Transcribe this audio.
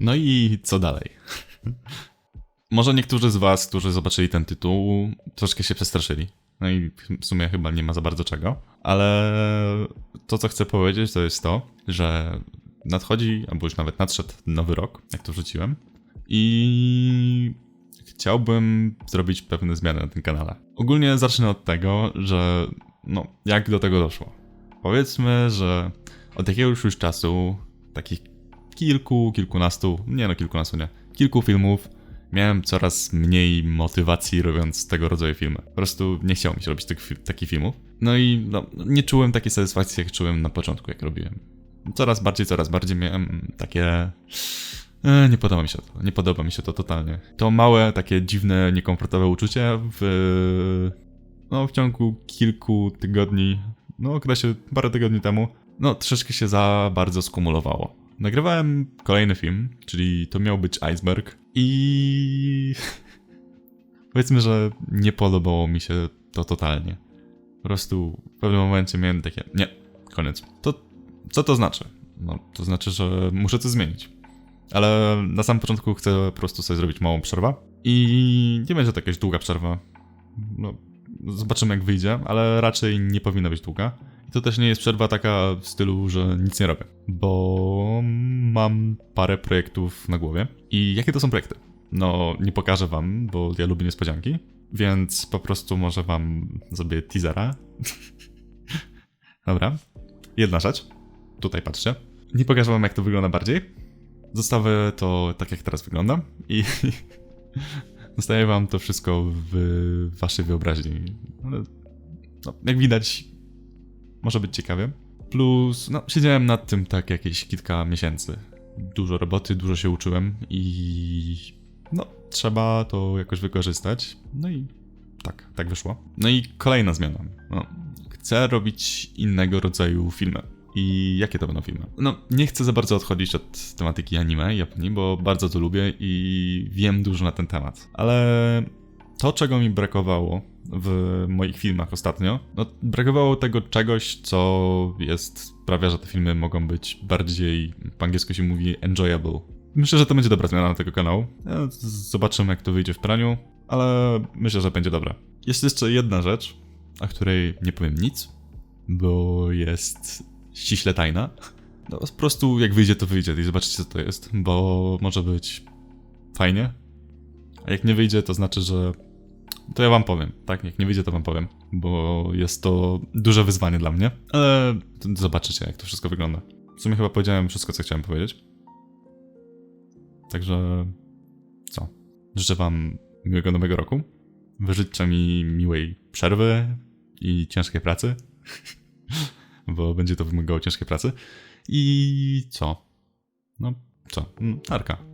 No i co dalej? Może niektórzy z was, którzy zobaczyli ten tytuł, troszkę się przestraszyli. No i w sumie chyba nie ma za bardzo czego. Ale to, co chcę powiedzieć, to jest to, że nadchodzi, albo już nawet nadszedł nowy rok, jak to wrzuciłem. I chciałbym zrobić pewne zmiany na tym kanale. Ogólnie zacznę od tego, że no, jak do tego doszło. Powiedzmy, że od jakiegoś już czasu, takich kilku, kilkunastu, nie no kilkunastu nie, kilku filmów, miałem coraz mniej motywacji robiąc tego rodzaju filmy. Po prostu nie chciało mi się robić tych, takich filmów. No i no, nie czułem takiej satysfakcji, jak czułem na początku, jak robiłem. Coraz bardziej, coraz bardziej miałem takie... E, nie podoba mi się to, nie podoba mi się to totalnie. To małe, takie dziwne, niekomfortowe uczucie w... No, w ciągu kilku tygodni, no okresie parę tygodni temu, no troszeczkę się za bardzo skumulowało. Nagrywałem kolejny film, czyli to miał być Iceberg i powiedzmy, że nie podobało mi się to totalnie. Po prostu w pewnym momencie miałem takie, nie, koniec. To co to znaczy? No, to znaczy, że muszę coś zmienić. Ale na samym początku chcę po prostu sobie zrobić małą przerwę i nie będzie to jakaś długa przerwa. No, zobaczymy jak wyjdzie, ale raczej nie powinna być długa. To też nie jest przerwa taka w stylu, że nic nie robię, bo mam parę projektów na głowie. I jakie to są projekty? No, nie pokażę wam, bo ja lubię niespodzianki, więc po prostu może wam zrobię teasera. Dobra. Jedna rzecz. Tutaj patrzcie. Nie pokażę wam, jak to wygląda bardziej. Zostawię to tak, jak teraz wygląda i zostawię wam to wszystko w waszej wyobraźni. Ale, no, jak widać, może być ciekawie. Plus, no, siedziałem nad tym tak jakieś kilka miesięcy. Dużo roboty, dużo się uczyłem i no, trzeba to jakoś wykorzystać. No i tak, tak wyszło. No i kolejna zmiana. No, chcę robić innego rodzaju filmy. I jakie to będą filmy? No, nie chcę za bardzo odchodzić od tematyki anime Japonii, bo bardzo to lubię i wiem dużo na ten temat. Ale to, czego mi brakowało w moich filmach ostatnio, no brakowało tego czegoś, co jest, sprawia, że te filmy mogą być bardziej, po angielsku się mówi enjoyable. Myślę, że to będzie dobra zmiana tego kanału. Zobaczymy, jak to wyjdzie w praniu, ale myślę, że będzie dobra. Jest jeszcze jedna rzecz, o której nie powiem nic, bo jest ściśle tajna. No, po prostu jak wyjdzie, to wyjdzie i zobaczycie, co to jest, bo może być fajnie. A jak nie wyjdzie, to znaczy, że to ja wam powiem, tak? Jak nie wyjdzie, to wam powiem, bo jest to duże wyzwanie dla mnie, ale zobaczycie, jak to wszystko wygląda. W sumie chyba powiedziałem wszystko, co chciałem powiedzieć. Także co? Życzę wam miłego nowego roku. Wy życzę mi miłej przerwy i ciężkiej pracy, bo będzie to wymagało ciężkiej pracy. I co? No, co? Mm, Arka.